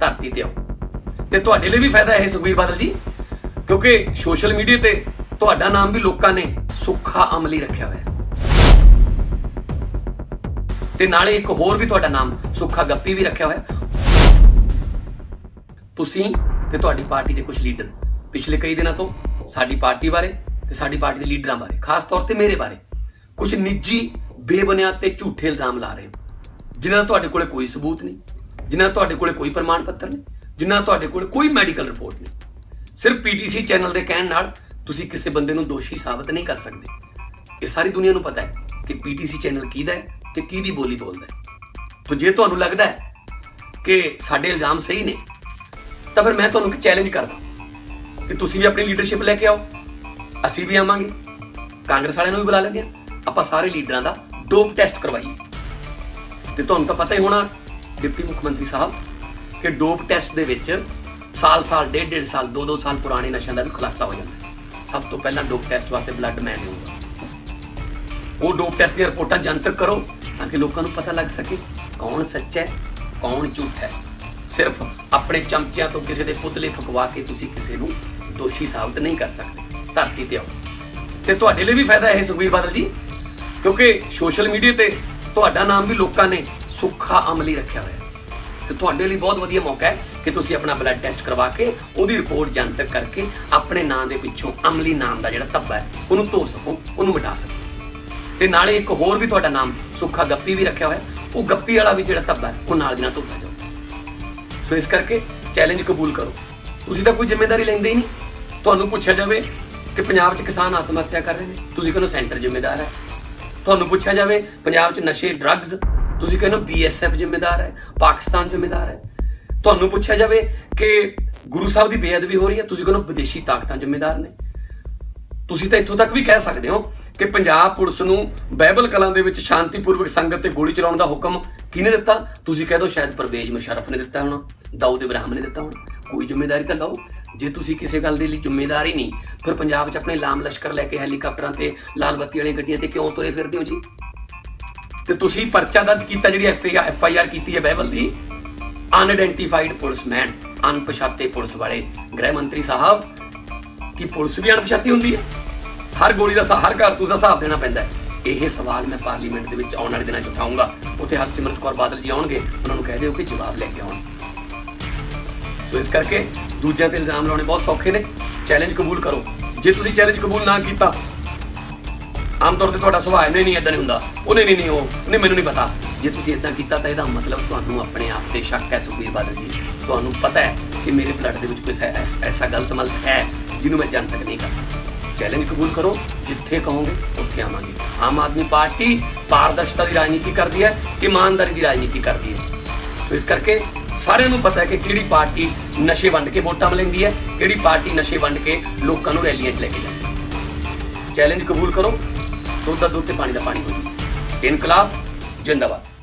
ਧਰਤੀ ਤੇ ਆਓ। ਤੇ ਤੁਹਾਡੇ ਲਈ ਵੀ ਫਾਇਦਾ ਹੈ ਸੁਖਬੀਰ ਬਾਦਲ ਜੀ, ਕਿਉਂਕਿ ਸੋਸ਼ਲ ਮੀਡੀਆ ਤੇ ਤੁਹਾਡਾ ਨਾਮ ਵੀ ਲੋਕਾਂ ਨੇ ਸੁੱਖਾ ਅਮਲੀ ਰੱਖਿਆ ਹੋਇਆ ਹੈ। ਤੇ ਨਾਲੇ ਇੱਕ ਹੋਰ ਵੀ ਤੁਹਾਡਾ ਨਾਮ ਸੁੱਖਾ ਗੱਪੀ ਵੀ ਰੱਖਿਆ ਹੋਇਆ ਤੁਸੀਂ ਤੇ ਤੁਹਾਡੀ ਪਾਰਟੀ ਦੇ ਕੁਝ ਲੀਡਰ ਪਿਛਲੇ ਕਈ ਦਿਨਾਂ ਤੋਂ ਸਾਡੀ ਪਾਰਟੀ ਬਾਰੇ ਤੇ ਸਾਡੀ ਪਾਰਟੀ ਦੇ ਲੀਡਰਾਂ ਬਾਰੇ, ਖਾਸ ਤੌਰ ਤੇ ਮੇਰੇ ਬਾਰੇ, ਕੁਝ ਨਿੱਜੀ ਬੇਬੁਨਿਆਦ ਤੇ ਝੂਠੇ ਇਲਜ਼ਾਮ ਲਾ ਰਹੇ ਹੋ, ਜਿਨ੍ਹਾਂ ਦਾ ਤੁਹਾਡੇ ਕੋਲੇ ਕੋਈ ਸਬੂਤ ਨਹੀਂ। ਜਿਨ੍ਹਾਂ ਤੁਹਾਡੇ ਕੋਲੇ ਕੋਈ ਪ੍ਰਮਾਣ ਪੱਤਰ ਨਹੀਂ, ਜਿਨ੍ਹਾਂ ਤੁਹਾਡੇ ਕੋਲੇ ਕੋਈ ਮੈਡੀਕਲ ਰਿਪੋਰਟ ਨਹੀਂ। ਸਿਰਫ ਪੀਟੀਸੀ ਚੈਨਲ ਦੇ ਕਹਿਣ ਨਾਲ ਤੁਸੀਂ ਕਿਸੇ ਬੰਦੇ ਨੂੰ ਦੋਸ਼ੀ ਸਾਬਤ ਨਹੀਂ ਕਰ ਸਕਦੇ। ਇਹ ਸਾਰੀ ਦੁਨੀਆ ਨੂੰ ਪਤਾ ਹੈ ਕਿ ਪੀਟੀਸੀ ਚੈਨਲ ਕਿਹਦਾ ਹੈ ਤੇ ਕਿਹਦੀ ਬੋਲੀ ਬੋਲਦਾ ਹੈ। ਤਾਂ ਜੇ ਤੁਹਾਨੂੰ ਲੱਗਦਾ ਹੈ ਕਿ ਸਾਡੇ ਇਲਜ਼ਾਮ ਸਹੀ ਨੇ, ਤਾਂ ਫਿਰ ਮੈਂ ਤੁਹਾਨੂੰ ਇੱਕ ਚੈਲੰਜ ਕਰਦਾ ਕਿ ਤੁਸੀਂ ਵੀ ਆਪਣੀ ਲੀਡਰਸ਼ਿਪ ਲੈ ਕੇ ਆਓ। ਅਸੀਂ ਵੀ ਆਵਾਂਗੇ। ਕਾਂਗਰਸ ਵਾਲਿਆਂ ਨੂੰ ਵੀ ਬੁਲਾ ਲੈਂਦੇ ਆ ਆਪਾਂ ਸਾਰੇ ਲੀਡਰਾਂ ਦਾ ਡੋਪ ਟੈਸਟ ਕਰਵਾਈਏ। ਤੇ ਤੁਹਾਨੂੰ ਤਾਂ ਪਤਾ ਹੀ ਹੋਣਾ ਡਿਪਟੀ ਮੁੱਖ ਮੰਤਰੀ ਸਾਹਿਬ, ਕਿ ਡੋਪ ਟੈਸਟ ਦੇ ਵਿੱਚ ਸਾਲ-ਸਾਲ ਡੇਢ ਡੇਢ ਸਾਲ, ਦੋ ਦੋ ਸਾਲ ਪੁਰਾਣੇ ਨਸ਼ਿਆਂ ਦਾ ਵੀ ਖੁਲਾਸਾ ਹੋ ਜਾਂਦਾ ਸਭ ਤੋਂ ਪਹਿਲਾਂ ਡੋਪ ਟੈਸਟ ਵਾਸਤੇ ਬਲੱਡ ਮੈਨ ਹੋਊਗਾ ਉਹ ਡੋਪ ਟੈਸਟ ਦੀਆਂ ਰਿਪੋਰਟਾਂ ਜਨਤਕ ਕਰੋ, ਤਾਂ ਕਿ ਲੋਕਾਂ ਨੂੰ ਪਤਾ ਲੱਗ ਸਕੇ ਕੌਣ ਸੱਚਾ ਹੈ, ਕੌਣ ਝੂਠ ਹੈ। ਸਿਰਫ ਆਪਣੇ ਚਮਚਿਆਂ ਤੋਂ ਕਿਸੇ ਦੇ ਪੁਤਲੇ ਫਕਵਾ ਕੇ ਤੁਸੀਂ ਕਿਸੇ ਨੂੰ ਦੋਸ਼ੀ ਸਾਬਤ ਨਹੀਂ ਕਰ ਸਕਦੇ। ਧਰਤੀ ਤੇ ਆਓ। ਤੇ ਤੁਹਾਡੇ ਲਈ ਵੀ ਫਾਇਦਾ ਹੈ ਸੁਖਬੀਰ ਬਾਦਲ ਜੀ, ਕਿਉਂਕਿ ਸੋਸ਼ਲ ਮੀਡੀਆ ਤੇ ਤੁਹਾਡਾ ਨਾਮ ਵੀ ਲੋਕਾਂ ਨੇ ਸੁੱਖਾ ਅਮਲੀ ਰੱਖਿਆ ਹੋਇਆ ਹੈ। ਤੇ ਤੁਹਾਡੇ ਲਈ ਬਹੁਤ ਵਧੀਆ ਮੌਕਾ ਹੈ ਕਿ ਤੁਸੀਂ ਆਪਣਾ ਬਲੱਡ ਟੈਸਟ ਕਰਵਾ ਕੇ ਉਹਦੀ ਰਿਪੋਰਟ ਜਨਤਕ ਕਰਕੇ ਆਪਣੇ ਨਾਂ ਦੇ ਪਿੱਛੋਂ ਅਮਲੀ ਨਾਮ ਦਾ ਜਿਹੜਾ ਧੱਬਾ ਹੈ, ਉਹਨੂੰ ਧੋ ਸਕੋ, ਉਹਨੂੰ ਮਿਟਾ ਸਕੋ। ਤੇ ਨਾਲੇ ਇੱਕ ਹੋਰ ਵੀ ਤੁਹਾਡਾ ਨਾਮ ਸੁੱਖਾ ਗੱਪੀ ਵੀ ਰੱਖਿਆ ਹੋਇਆ, ਉਹ ਗੱਪੀ ਵਾਲਾ ਵੀ ਜਿਹੜਾ ਧੱਬਾ ਹੈ, ਉਹ ਨਾਲ ਦੀ ਨਾਲ ਧੋਤਾ ਜਾਓ ਸੋ ਇਸ ਕਰਕੇ ਚੈਲੰਜ ਕਬੂਲ ਕਰੋ। ਤੁਸੀਂ ਤਾਂ ਕੋਈ ਜ਼ਿੰਮੇਵਾਰੀ ਲੈਂਦੇ ਹੀ ਨਹੀਂ। ਤੁਹਾਨੂੰ ਪੁੱਛਿਆ ਜਾਵੇ ਕਿ ਪੰਜਾਬ 'ਚ ਕਿਸਾਨ ਆਤਮ ਹੱਤਿਆ ਕਰ ਰਹੇ ਨੇ, ਤੁਸੀਂ ਕਹਿੰਦੇ ਸੈਂਟਰ ਜ਼ਿੰਮੇਦਾਰ ਹੈ। ਤੁਹਾਨੂੰ ਪੁੱਛਿਆ ਜਾਵੇ ਪੰਜਾਬ 'ਚ ਨਸ਼ੇ ਡਰੱਗਸ ਤੁਸੀਂ ਕਹਿੰਦੇ ਬੀਐਸਐਫ ਜ਼ਿੰਮੇਦਾਰ ਹੈ, ਪਾਕਿਸਤਾਨ ਜ਼ਿੰਮੇਦਾਰ ਹੈ। ਤੁਹਾਨੂੰ ਪੁੱਛਿਆ ਜਾਵੇ ਕਿ ਗੁਰੂ ਸਾਹਿਬ ਦੀ ਬੇਅਦਬੀ ਹੋ ਰਹੀ ਹੈ, ਤੁਸੀਂ ਕਹਿੰਦੇ ਵਿਦੇਸ਼ੀ ਤਾਕਤਾਂ ਜ਼ਿੰਮੇਦਾਰ ਨੇ। ਤੁਸੀਂ ਤਾਂ ਇੱਥੋਂ ਤੱਕ ਵੀ ਕਹਿ ਸਕਦੇ ਹੋ ਕਿ ਪੰਜਾਬ ਪੁਲਿਸ ਨੂੰ ਬਾਈਬਲ ਕਲਾਂ ਦੇ ਵਿੱਚ ਸ਼ਾਂਤੀਪੂਰਵਕ ਸੰਗਤ ਤੇ ਗੋਲੀ ਚਲਾਉਣ ਦਾ ਹੁਕਮ ਕਿਹਨੇ ਦਿੱਤਾ? ਤੁਸੀਂ ਕਹਿ ਦਿਓ ਸ਼ਾਇਦ ਪਰਵੇਜ਼ ਮੁਸ਼ਰਫ ਨੇ ਦਿੱਤਾ ਹੋਣਾ, ਦਾਊਦ ਇਬਰਾਹਿਮ ਨੇ ਦਿੱਤਾ ਹੋਣਾ। ਕੋਈ ਜ਼ਿੰਮੇਵਾਰੀ ਤਾਂ ਲਓ। ਜੇ ਤੁਸੀਂ ਕਿਸੇ ਗੱਲ ਦੇ ਲਈ ਜ਼ਿੰਮੇਵਾਰ ਹੀ ਨਹੀਂ, ਫਿਰ ਪੰਜਾਬ 'ਚ ਆਪਣੇ ਲਾਮ ਲਸ਼ਕਰ ਲੈ ਕੇ ਹੈਲੀਕਾਪਟਰਾਂ ਤੇ ਲਾਲ ਬੱਤੀ ਵਾਲੀਆਂ ਗੱਡੀਆਂ ਤੇ ਕਿਉਂ ਤੁਰੇ ਫਿਰਦੇ ਹੋ ਜੀ? ਤੇ ਤੁਸੀਂ ਪਰਚਾ ਦਰਜ ਕੀਤਾ ਜਿਹੜੀ ਐਫ ਆਈ ਆਰ ਕੀਤੀ ਹੈ ਬਹਿਬਲ ਦੀ? ਅਨਆਇਡੈਂਟੀਫਾਈਡ ਪੁਲਿਸਮੈਨ ਅਣਪਛਾਤੇ ਪੁਲਿਸ ਵਾਲੇ। ਗ੍ਰਹਿ ਮੰਤਰੀ ਸਾਹਿਬ, ਕੀ ਪੁਲਿਸ ਵੀ ਅਣਪਛਾਤੀ ਹੁੰਦੀ ਹੈ? ਹਰ ਗੋਲੀ ਦਾ ਹਰ ਕਾਰਤੂਸ ਦਾ ਹਿਸਾਬ ਦੇਣਾ ਪੈਂਦਾ ਹੈ। ਇਹ ਸਵਾਲ ਮੈਂ ਪਾਰਲੀਮੈਂਟ ਦੇ ਵਿੱਚ ਆਉਣ ਵਾਲੇ ਦਿਨਾਂ 'ਚ ਉਠਾਊਂਗਾ ਉੱਥੇ ਹਰਸਿਮਰਤ ਕੌਰ ਬਾਦਲ ਜੀ ਆਉਣਗੇ, ਉਹਨਾਂ ਨੂੰ ਕਹਿ ਦਿਓ ਕਿ ਜਵਾਬ ਲੈ ਕੇ ਆਉਣ। ਸੋ ਇਸ ਕਰਕੇ ਦੂਜਿਆਂ ਤੇ ਇਲਜ਼ਾਮ ਲਾਉਣੇ ਬਹੁਤ ਸੌਖੇ ਨੇ। ਚੈਲੰਜ ਕਬੂਲ ਕਰੋ। ਜੇ ਤੁਸੀਂ ਚੈਲੰਜ ਕਬੂਲ ਨਾ ਕੀਤਾ ਆਮ ਤੌਰ ਤੇ ਤੁਹਾਡਾ ਸੁਭਾਅ ਨਹੀਂ ਨਹੀਂ ਇਦਾਂ ਨਹੀਂ ਹੁੰਦਾ। ਉਹਨੇ ਨਹੀਂ ਨਹੀਂ, ਉਹ ਉਹਨੇ ਮੈਨੂੰ ਨਹੀਂ ਪਤਾ। ਜੇ ਤੁਸੀਂ ਇਦਾਂ ਕੀਤਾ ਤਾਂ ਇਹਦਾ ਮਤਲਬ ਤੁਹਾਨੂੰ ਆਪਣੇ ਆਪ ਤੇ ਸ਼ੱਕ ਹੈ ਸੁਖਬੀਰ ਬਾਦਲ ਜੀ। ਤੁਹਾਨੂੰ ਪਤਾ ਹੈ ਕਿ ਮੇਰੇ ਬਲੱਡ ਦੇ ਵਿੱਚ ਕੋਈ ਐਸਾ- ਐਸ- ਐਸਾ ਗਲਤ ਮਲ ਹੈ ਜਿਹਨੂੰ ਮੈਂ ਜਨਤਕ ਨਹੀਂ ਕਰ ਸਕਦਾ। ਚੈਲੰਜ ਕਬੂਲ ਕਰੋ, ਜਿੱਥੇ ਕਹੋਗੇ ਉੱਥੇ ਆਵਾਂਗੇ। ਆਮ ਆਦਮੀ ਪਾਰਟੀ ਪਾਰਦਰਸ਼ਤਾ ਦੀ ਰਾਜਨੀਤੀ ਕਰਦੀ ਹੈ, ਇਮਾਨਦਾਰੀ ਦੀ ਰਾਜਨੀਤੀ ਕਰਦੀ ਹੈ। ਇਸ ਕਰਕੇ ਸਾਰਿਆਂ ਨੂੰ ਪਤਾ ਹੈ ਕਿ ਕਿਹੜੀ ਪਾਰਟੀ ਨਸ਼ੇ ਵੰਡ ਕੇ ਵੋਟਾਂ ਲੈਂਦੀ ਹੈ, ਕਿਹੜੀ ਪਾਰਟੀ ਨਸ਼ੇ ਵੰਡ ਕੇ ਲੋਕਾਂ ਨੂੰ ਰੈਲੀਆਂ 'ਚ ਲੈ ਕੇ ਜਾਂਦੀ ਹੈ। ਚੈਲੰਜ ਕਬੂਲ ਕਰੋ। ਦੁੱਧ ਦਾ ਦੁੱਧ ਤੇ ਪਾਣੀ ਦਾ ਪਾਣੀ ਹੋ ਇਨਕਲਾਬ ਜਿੰਦਾਬਾਦ।